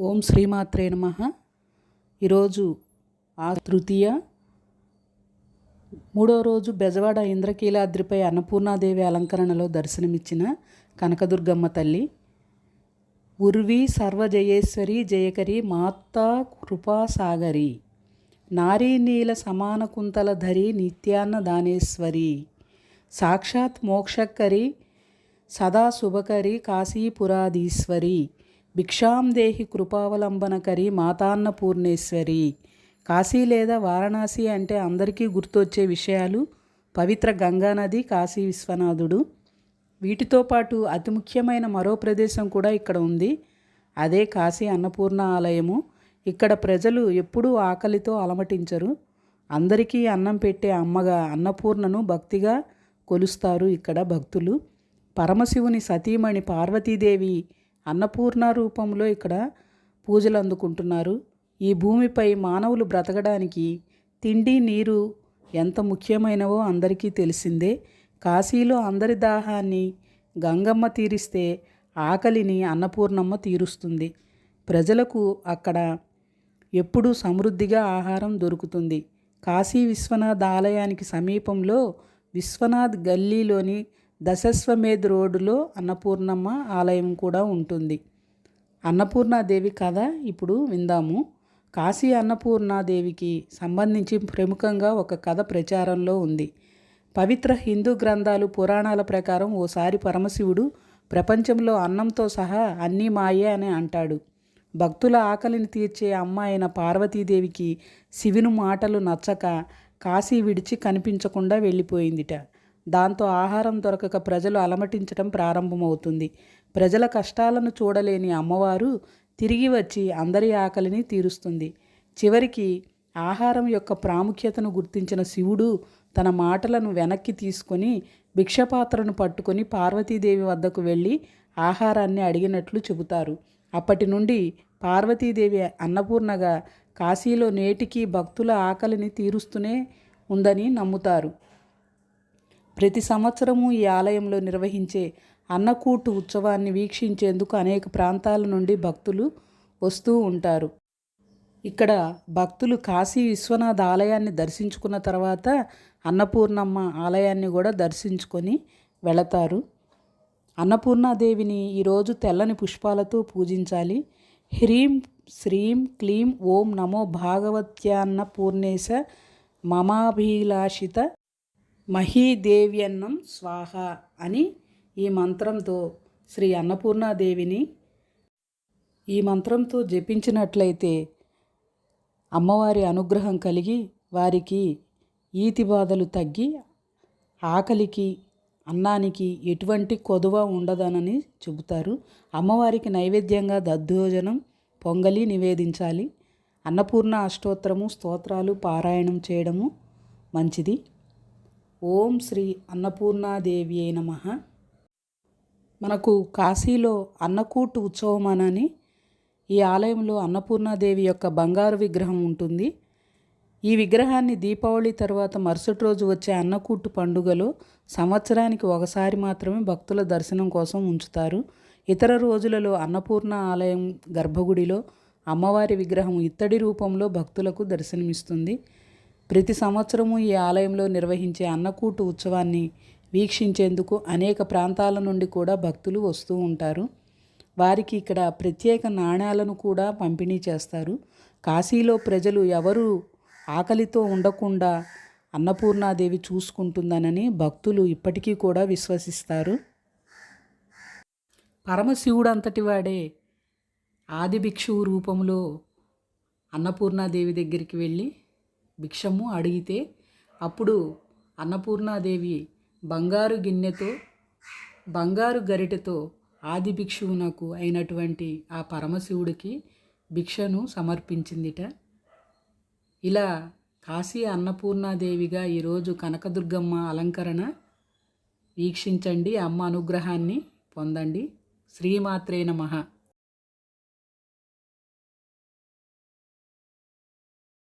ఓం శ్రీమాత్రే నమ. ఈరోజు ఆ తృతీయ. మూడో రోజు బెజవాడ ఇంద్రకీలాద్రిపై అన్నపూర్ణాదేవి అలంకరణలో దర్శనమిచ్చిన కనకదుర్గమ్మ తల్లి. ఉర్వి సర్వజయేశ్వరి జయకరి మాతా కృపాసాగరి. నారీ నీల సమాన కుంతల ధరి నిత్యాన్న దానేశ్వరి. సాక్షాత్ మోక్షకరి సదా శుభకరి కాశీపురాధీశ్వరి. భిక్షాం దేహి కృపావలంబనకరి మాతాన్నపూర్ణేశ్వరి కాశీ లేదా వారణాసి అంటే అందరికీ గుర్తొచ్చే విషయాలు పవిత్ర గంగానది కాశీ విశ్వనాథుడు. వీటితో పాటు అతి ముఖ్యమైన మరో ప్రదేశం కూడా ఇక్కడ ఉంది. అదే కాశీ అన్నపూర్ణ ఆలయము. ఇక్కడ ప్రజలు ఎప్పుడూ ఆకలితో అలమటించరు. అందరికీ అన్నం పెట్టే అమ్మగా అన్నపూర్ణను భక్తిగా కొలుస్తారు ఇక్కడ భక్తులు. పరమశివుని సతీమణి పార్వతీదేవి అన్నపూర్ణ రూపంలో ఇక్కడ పూజలు అందుకుంటున్నారు. ఈ భూమిపై మానవులు బ్రతకడానికి తిండి నీరు ఎంత ముఖ్యమైనవో అందరికీ తెలిసిందే. కాశీలో అందరి దాహాన్ని గంగమ్మ తీరిస్తే ఆకలిని అన్నపూర్ణమ్మ తీరుస్తుంది. ప్రజలకు అక్కడ ఎప్పుడూ సమృద్ధిగా ఆహారం దొరుకుతుంది. కాశీ విశ్వనాథ్ ఆలయానికి సమీపంలో విశ్వనాథ్ గల్లీలోని దశస్వమేధ్ రోడ్డులో అన్నపూర్ణమ్మ ఆలయం కూడా ఉంటుంది. అన్నపూర్ణాదేవి కథ ఇప్పుడు విందాము. కాశీ అన్నపూర్ణాదేవికి సంబంధించి ప్రముఖంగా ఒక కథ ప్రచారంలో ఉంది. పవిత్ర హిందూ గ్రంథాలు పురాణాల ప్రకారం ఓసారి పరమశివుడు ప్రపంచంలో అన్నంతో సహా అన్నీ మాయే అని అంటాడు. భక్తుల ఆకలిని తీర్చే అమ్మ అయిన పార్వతీదేవికి శివుని మాటలు నచ్చక కాశీ విడిచి కనిపించకుండా వెళ్ళిపోయిందిట. దాంతో ఆహారం దొరకక ప్రజలు అలమటించడం ప్రారంభమవుతుంది. ప్రజల కష్టాలను చూడలేని అమ్మవారు తిరిగి వచ్చి అందరి ఆకలిని తీరుస్తుంది. చివరికి ఆహారం యొక్క ప్రాముఖ్యతను గుర్తించిన శివుడు తన మాటలను వెనక్కి తీసుకొని భిక్షపాత్రను పట్టుకొని పార్వతీదేవి వద్దకు వెళ్ళి ఆహారాన్ని అడిగినట్లు చెబుతారు. అప్పటి నుండి పార్వతీదేవి అన్నపూర్ణగా కాశీలో నేటికి భక్తుల ఆకలిని తీరుస్తూనే ఉందని నమ్ముతారు. ప్రతి సంవత్సరము ఈ ఆలయంలో నిర్వహించే అన్నకూటు ఉత్సవాన్ని వీక్షించేందుకు అనేక ప్రాంతాల నుండి భక్తులు వస్తూ ఉంటారు. ఇక్కడ భక్తులు కాశీ విశ్వనాథ ఆలయాన్ని దర్శించుకున్న తర్వాత అన్నపూర్ణమ్మ ఆలయాన్ని కూడా దర్శించుకొని వెళతారు. అన్నపూర్ణాదేవిని ఈరోజు తెల్లని పుష్పాలతో పూజించాలి. హ్రీం శ్రీం క్లీం ఓం నమో భాగవత్యాన్న పూర్ణేశ మమాభిలాషిత మహీదేవ్యన్నం స్వాహ అని ఈ మంత్రంతో శ్రీ అన్నపూర్ణాదేవిని ఈ మంత్రంతో జపించినట్లయితే అమ్మవారి అనుగ్రహం కలిగి వారికి ఈతి బాధలు తగ్గి ఆకలికి అన్నానికి ఎటువంటి కొదువ ఉండదనని చెబుతారు. అమ్మవారికి నైవేద్యంగా దద్దోజనం పొంగలి నివేదించాలి. అన్నపూర్ణ అష్టోత్తరము స్తోత్రాలు పారాయణం చేయడము మంచిది. ఓం శ్రీ అన్నపూర్ణాదేవి అయిన నమ. మనకు కాశీలో అన్నకూటు ఉత్సవం అనని ఈ ఆలయంలో అన్నపూర్ణాదేవి యొక్క బంగారు విగ్రహం ఉంటుంది. ఈ విగ్రహాన్ని దీపావళి తర్వాత మరుసటి రోజు వచ్చే అన్నకూటు పండుగలో సంవత్సరానికి ఒకసారి మాత్రమే భక్తుల దర్శనం కోసం ఉంచుతారు. ఇతర రోజులలో అన్నపూర్ణ ఆలయం గర్భగుడిలో అమ్మవారి విగ్రహం ఇత్తడి రూపంలో భక్తులకు దర్శనమిస్తుంది. ప్రతి సంవత్సరము ఈ ఆలయంలో నిర్వహించే అన్నకూటు ఉత్సవాన్ని వీక్షించేందుకు అనేక ప్రాంతాల నుండి కూడా భక్తులు వస్తూ ఉంటారు. వారికి ఇక్కడ ప్రత్యేక నాణ్యాలను కూడా పంపిణీ చేస్తారు. కాశీలో ప్రజలు ఎవరు ఆకలితో ఉండకుండా అన్నపూర్ణాదేవి చూసుకుంటుందనని భక్తులు ఇప్పటికీ కూడా విశ్వసిస్తారు. పరమశివుడు అంతటి వాడే ఆది భిక్షువు రూపంలో అన్నపూర్ణాదేవి దగ్గరికి వెళ్ళి భిక్షము అడిగితే అప్పుడు అన్నపూర్ణాదేవి బంగారు గిన్నెతో బంగారు గరిటెతో ఆది భిక్షువునకు అయినటువంటి ఆ పరమశివుడికి భిక్షను సమర్పించిందిట. ఇలా కాశీ అన్నపూర్ణాదేవిగా ఈరోజు కనకదుర్గమ్మ అలంకరణ వీక్షించండి. అమ్మ అనుగ్రహాన్ని పొందండి. శ్రీమాత్రేన మహా